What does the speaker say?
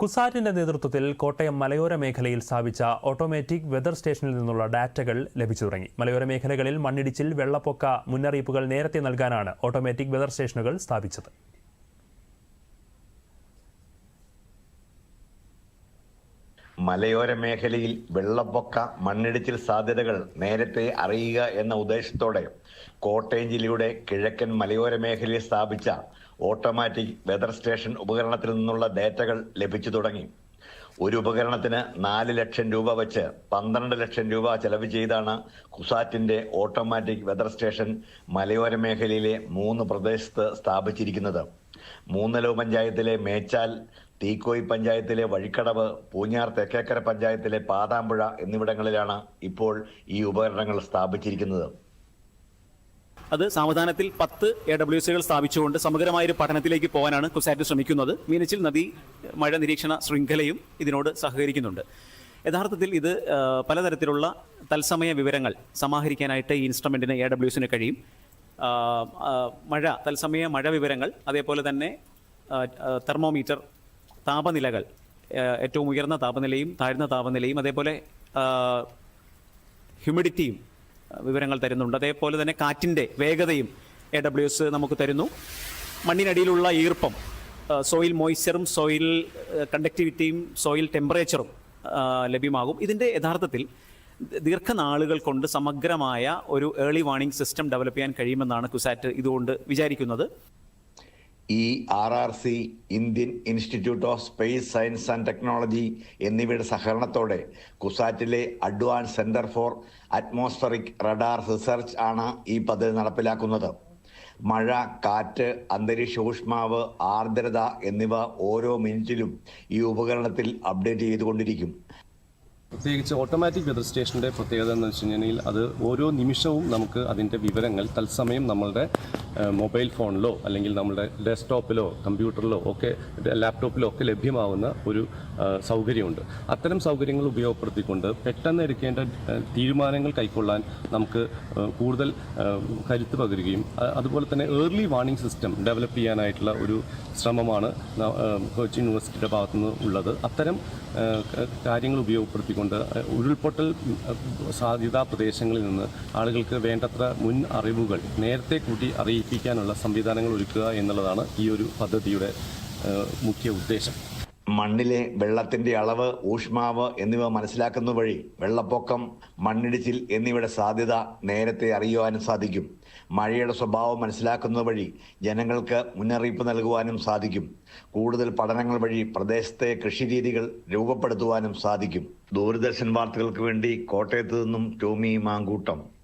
കുസാറ്റിന്റെ നേതൃത്വത്തിൽ കോട്ടയം മലയോര മേഖലയിൽ സ്ഥാപിച്ച ഓട്ടോമാറ്റിക് വെതർ സ്റ്റേഷനിൽ നിന്നുള്ള ഡാറ്റകൾ ലഭിച്ചു തുടങ്ങി. മലയോര മേഖലകളിൽ മണ്ണിടിച്ചിൽ വെള്ളപ്പൊക്ക മുന്നറിയിപ്പുകൾ നേരത്തെ നൽകാനാണ് ഓട്ടോമാറ്റിക് വെതർ സ്റ്റേഷനുകൾ സ്ഥാപിച്ചത്. മലയോര മേഖലയിൽ വെള്ളപ്പൊക്ക മണ്ണിടിച്ചിൽ സാധ്യതകൾ നേരത്തെ അറിയുക എന്ന ഉദ്ദേശത്തോടെ കോട്ടയം ജില്ലയുടെ കിഴക്കൻ മലയോര മേഖലയിൽ സ്ഥാപിച്ച ഓട്ടോമാറ്റിക് വെതർ സ്റ്റേഷൻ ഉപകരണത്തിൽ നിന്നുള്ള ഡേറ്റകൾ ലഭിച്ചു തുടങ്ങി. ഒരു ഉപകരണത്തിന് നാല് ലക്ഷം രൂപ വെച്ച് പന്ത്രണ്ട് ലക്ഷം രൂപ ചെലവ് ചെയ്താണ് കുസാറ്റിന്റെ ഓട്ടോമാറ്റിക് വെതർ സ്റ്റേഷൻ മലയോര മേഖലയിലെ മൂന്ന് പ്രദേശത്ത് സ്ഥാപിച്ചിരിക്കുന്നത്. മൂന്നലവ് പഞ്ചായത്തിലെ മേച്ചാൽ തീക്കോയി പഞ്ചായത്തിലെ വഴിക്കടവ് പൂഞ്ഞാർ തെക്കേക്കര പഞ്ചായത്തിലെ പാതാമ്പുഴ എന്നിവിടങ്ങളിലാണ് ഇപ്പോൾ ഈ ഉപകരണങ്ങൾ സ്ഥാപിച്ചിരിക്കുന്നത്. അത് സാവധാനത്തിൽ പത്ത് എ ഡബ്ല്യു സികൾ സ്ഥാപിച്ചുകൊണ്ട് സമഗ്രമായ ഒരു പഠനത്തിലേക്ക് പോകാനാണ് കുസാറ്റ് ശ്രമിക്കുന്നത്. മീനച്ചിൽ നദി മഴ നിരീക്ഷണ ശൃംഖലയും ഇതിനോട് സഹകരിക്കുന്നുണ്ട്. യഥാർത്ഥത്തിൽ ഇത് പലതരത്തിലുള്ള തത്സമയ വിവരങ്ങൾ സമാഹരിക്കാനായിട്ട് ഈ ഇൻസ്ട്രുമെന്റിന് എ ഡബ്ല്യു സിന് കഴിയും. മഴ തത്സമയ മഴ വിവരങ്ങൾ അതേപോലെ തന്നെ തെർമോമീറ്റർ താപനിലകൾ ഏറ്റവും ഉയർന്ന താപനിലയും താഴ്ന്ന താപനിലയും അതേപോലെ ഹ്യൂമിഡിറ്റിയും വിവരങ്ങൾ തരുന്നുണ്ട്. അതേപോലെ തന്നെ കാറ്റിന്റെ വേഗതയും എ ഡബ്ല്യു എസ് നമുക്ക് തരുന്നു. മണ്ണിനടിയിലുള്ള ഈർപ്പം സോയിൽ മോയ്സ്ചറും സോയിൽ കണ്ടക്ടിവിറ്റിയും സോയിൽ ടെമ്പറേച്ചറും ലഭ്യമാകും. ഇതിന്റെ യഥാർത്ഥത്തിൽ ദീർഘനാളുകൾ കൊണ്ട് സമഗ്രമായ ഒരു ഏർലി വാർണിംഗ് സിസ്റ്റം ഡെവലപ്പ് ചെയ്യാൻ കഴിയുമെന്നാണ് കുസാറ്റ് ഇതുകൊണ്ട് വിചാരിക്കുന്നത്. ഈ R R C Indian Institute of Space Science and Technology എന്നിവയുടെ സഹകരണത്തോടെ കുസാറ്റിലെ advance centre for atmospheric radar research ആണ് ഈ പദ്ധതി നടപ്പിലാക്കുന്നത്. മഴ കാറ്റ് അന്തരീക്ഷ ഊഷ്മാവ് ആർദ്രത എന്നിവ ഓരോ മിനിറ്റിലും ഈ ഉപകരണത്തിൽ അപ്ഡേറ്റ് ചെയ്തുകൊണ്ടിരിക്കും. പ്രത്യേകിച്ച് ഓട്ടോമാറ്റിക് വെതർ സ്റ്റേഷന്റെ പ്രത്യേകത എന്ന് വെച്ച് കഴിഞ്ഞാൽ അത് ഓരോ നിമിഷവും നമുക്ക് അതിന്റെ വിവരങ്ങൾ തത്സമയം നമ്മളുടെ മൊബൈൽ ഫോണിലോ അല്ലെങ്കിൽ നമ്മുടെ ഡെസ്ക്ടോപ്പിലോ കമ്പ്യൂട്ടറിലോ ഒക്കെ ലാപ്ടോപ്പിലോ ഒക്കെ ലഭ്യമാവുന്ന ഒരു സൗകര്യമുണ്ട്. അത്തരം സൗകര്യങ്ങൾ ഉപയോഗപ്പെടുത്തിക്കൊണ്ട് പെട്ടെന്ന് എടുക്കേണ്ട തീരുമാനങ്ങൾ കൈക്കൊള്ളാൻ നമുക്ക് കൂടുതൽ കരുത്ത് പകരുകയും അതുപോലെ തന്നെ ഏർലി വാർണിംഗ് സിസ്റ്റം ഡെവലപ്പ് ചെയ്യാനായിട്ടുള്ള ഒരു ശ്രമമാണ് കൊച്ചി യൂണിവേഴ്സിറ്റിയുടെ ഭാഗത്തുനിന്ന് ഉള്ളത്. അത്തരം കാര്യങ്ങൾ ഉപയോഗപ്പെടുത്തിക്കൊണ്ട് ഏഹ്, ഉരുൾപൊട്ടൽ സാധ്യതാ പ്രദേശങ്ങളിൽ നിന്ന് ആളുകൾക്ക് വേണ്ടത്ര മുൻ അറിവുകൾ നേരത്തെ കൂട്ടി അറിയിപ്പിക്കാനുള്ള സംവിധാനങ്ങൾ ഒരുക്കുക എന്നുള്ളതാണ് ഈ ഒരു പദ്ധതിയുടെ മുഖ്യ ഉദ്ദേശം. മണ്ണിലെ വെള്ളത്തിന്റെ അളവ് ഊഷ്മാവ് എന്നിവ മനസ്സിലാക്കുന്ന വഴി വെള്ളപ്പൊക്കം മണ്ണിടിച്ചിൽ എന്നിവയുടെ സാധ്യത നേരത്തെ അറിയുവാനും സാധിക്കും. മഴയുടെ സ്വഭാവം മനസ്സിലാക്കുന്ന വഴി ജനങ്ങൾക്ക് മുന്നറിയിപ്പ് നൽകുവാനും സാധിക്കും. കൂടുതൽ പഠനങ്ങൾ വഴി പ്രദേശത്തെ കൃഷിരീതികൾ രൂപപ്പെടുത്തുവാനും സാധിക്കും. ദൂരദർശൻ വാർത്തകൾക്ക് വേണ്ടി കോട്ടയത്ത് നിന്നും ടോമി മാങ്കൂട്ടം.